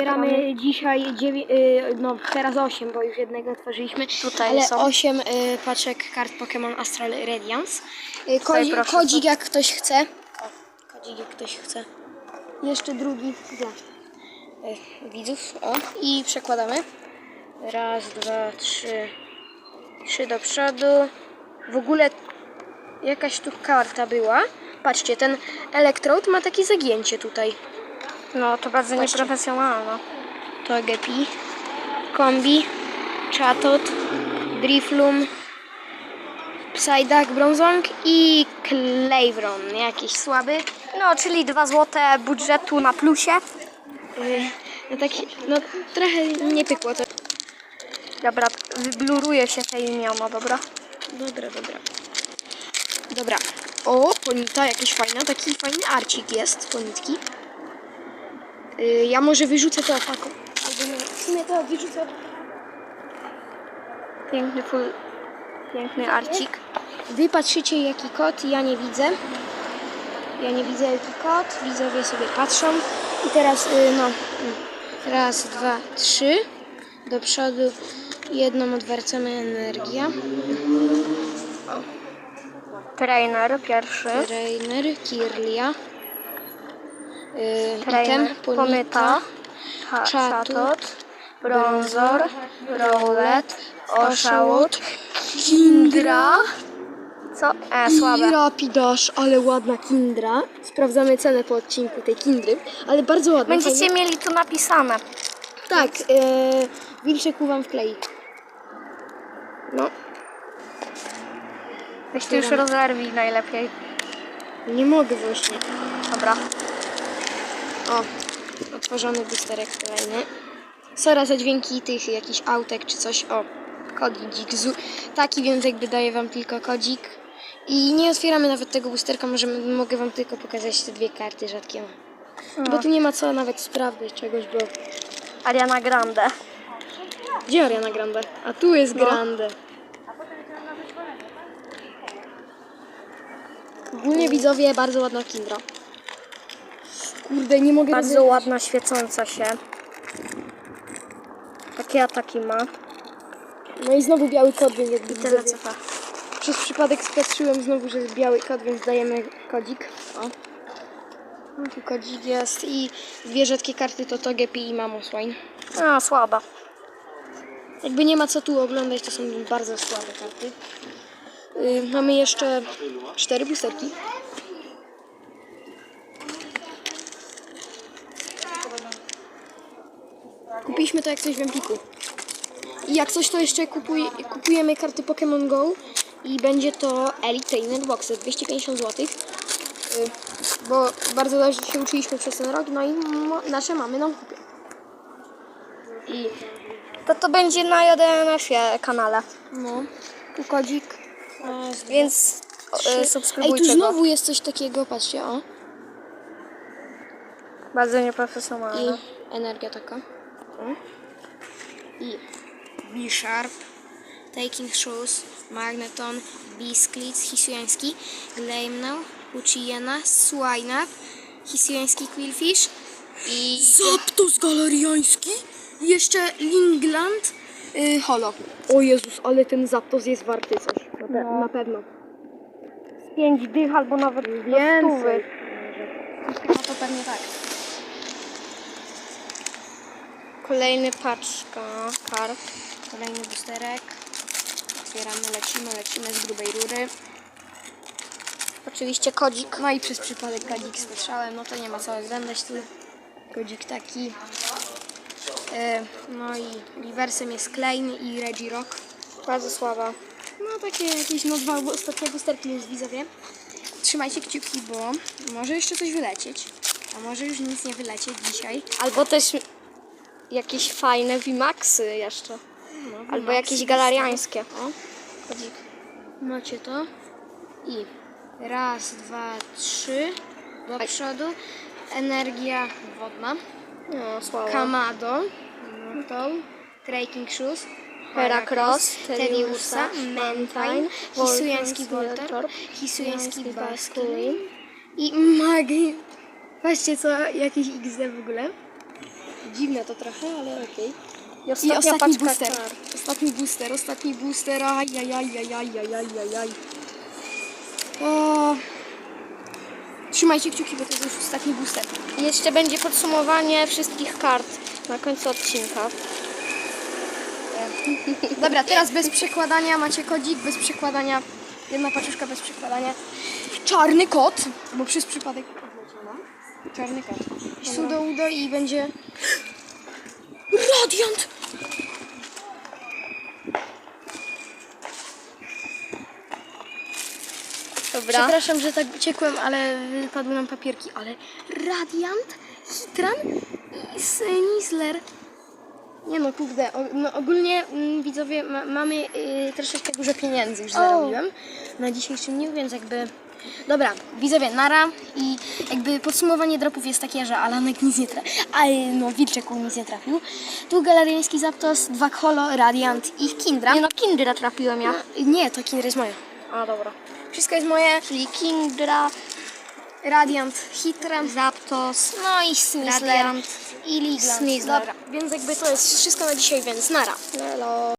Otwieramy dzisiaj, dziewię- y, no teraz 8, bo już jednego otworzyliśmy. Tutaj ale są. 8 y, paczek kart Pokémon Astral Radiance. Y, kodzi, proszę, kodzik jak ktoś chce. Kodzik jak ktoś chce. Jeszcze drugi dla y, widzów. O, i przekładamy. Raz, dwa, trzy. Trzy do przodu. W ogóle jakaś tu karta była. Patrzcie, ten elektrod ma takie zagięcie tutaj. No to bardzo Właśnie. nieprofesjonalne. Togepi, Kombi, Chatot, Drifloom, Psyduck, Bronzong i Clavron, jakiś słaby. No, czyli 2 złote budżetu na plusie. Yy, No taki, no trochę nie pykło to. Dobra, wybluruje się te imiona, dobra? Dobra, dobra. Dobra. O, ponita jakaś fajna, taki fajny arcik jest, ponitki. Yy, ja może wyrzucę to nie, w sumie to wyrzucę Piękny full, piękny arcik. Wy patrzycie jaki kod, ja nie widzę. Ja nie widzę jaki kod, widzowie sobie patrzą. I teraz, y, no, y, raz, dwa, trzy. Do przodu jedną odwracamy energia. Trainer pierwszy. Trainer, Kirlia. Trainer, item, Pomyta. Chatot. Bronzor. Rowlet. Oshawott, Kindra. Co? E, i słabe. Rapidash, ale ładna Kindra. Sprawdzamy cenę po odcinku tej Kindry, ale bardzo ładna. Będziecie mieli tu napisane. Tak, e, Wilczyku wam wklei. No, Weź ty już rozerwij najlepiej. nie mogę właśnie. Dobra. O, otworzony boosterek kolejny. Sora za dźwięki tych jakichś autek czy coś. O, kodzik. Taki więc jakby daję wam tylko kodzik. I nie otwieramy nawet tego boosterka, może mogę wam tylko pokazać te dwie karty rzadkie. Bo tu nie ma co nawet sprawdzać czegoś, bo... Ariana Grande. Gdzie Ariana Grande? A tu jest Grande. Ogólnie widzowie, bardzo ładna Kindra. Kurde, nie mogę Bardzo ładna, świecąca się. Takie ataki ma. No i znowu biały kod, więc jakby I tyle widzowie- co Przez przypadek spatrzyłem znowu, że jest biały kod, więc dajemy kodzik. O. No, Tu kodzik jest i dwie rzadkie karty to Togepi i Mamoswine. A, słaba. Jakby nie ma co tu oglądać, to są bardzo słabe karty. Yy, mamy jeszcze cztery boosterki. Kupiliśmy to jak coś w Empiku. I jak coś to jeszcze kupuj, kupujemy karty Pokémon Go i będzie to Elite Trainer Box za 250 zł. Yy, bo bardzo dobrze się uczyliśmy przez ten rok, no i nasze mamy nam kupią. I To to będzie na JDMF-ie kanale. no, tu kodzik. Więc o, e, Ej, subskrybujcie tu go. znowu jest coś takiego, patrzcie, o. Bardzo I nieprofesjonalne. energia taka. I B-Sharp, Taking Shoes, Magneton, Bisklitz, Hisujański, Gleimnau, Uchiena, Swinap, Hisujański Quillfish i... Zapdos galeriański? Jeszcze Lingland, y, Holo. O Jezus, ale ten Zapdos jest warty coś. Na, pe- No. na pewno. Z pięć dych albo nawet stówy. No to pewnie tak. Kolejny paczka kart. Kolejny boosterek. Otwieramy, lecimy, lecimy z grubej rury. Oczywiście kodzik. No i przez przypadek kodzik słyszałem, no to nie ma co oglądać tu. Kodzik taki. E, no i rewersem jest Klein i Regirock. Bardzo słaba. No takie jakieś no dwa ostatnie boosterki jest widzowie. Trzymajcie kciuki, bo może jeszcze coś wylecieć. A może już nic nie wylecieć dzisiaj. Albo też jakieś fajne Vimaxy jeszcze. No, Albo Vimaxy, jakieś galariańskie. O, kodzik. Macie to. I raz, dwa, trzy. Do przodu. Energia wodna. No, słaba. Kamado. No to. Kraking Shoes. Heracross, Mantine, Voltorb, Hisujański Voltor, Voltorb, Hisujański Basculin i Magi. Patrzcie co, jakieś XD w ogóle. Dziwne to trochę, ale okej. I I ostatnia ostatni booster. kart. Ostatni booster, ostatni booster. Ajajajajajajajajajaj. O. Trzymajcie kciuki, bo to jest już ostatni booster. I Jeszcze będzie podsumowanie wszystkich kart na końcu odcinka. Dobra, teraz bez przekładania macie kodzik, bez przekładania. Jedna paczuszka bez przekładania. Czarny kot, bo przez przypadek. Czarny kot. Sudo udo i będzie... Radiant! Dobra. Przepraszam, że tak uciekłem, ale wypadły nam papierki, ale Radiant, Hitran i Snisler. Nie no, kurde, o, no ogólnie mm, widzowie, ma, mamy y, troszeczkę dużo pieniędzy już zarobiłem na dzisiejszym dniu, więc jakby... Dobra, widzowie, nara i jakby podsumowanie dropów jest takie, że Alanek nic nie trafił, a no Wilczek nic nie trafił. Tu galeryjski Zapdos, dwa Kolo, Radiant i Kindra. Nie no, Kindra trafiłem ja. Nie, to Kindra jest moje. A dobra. Wszystko jest moje. Czyli Kindra, Radiant, Hitran, Zapdos, no i Snisler Radiant i Ligland. Snisler. Dobra, więc jakby to jest wszystko na dzisiaj, więc nara. Lelo.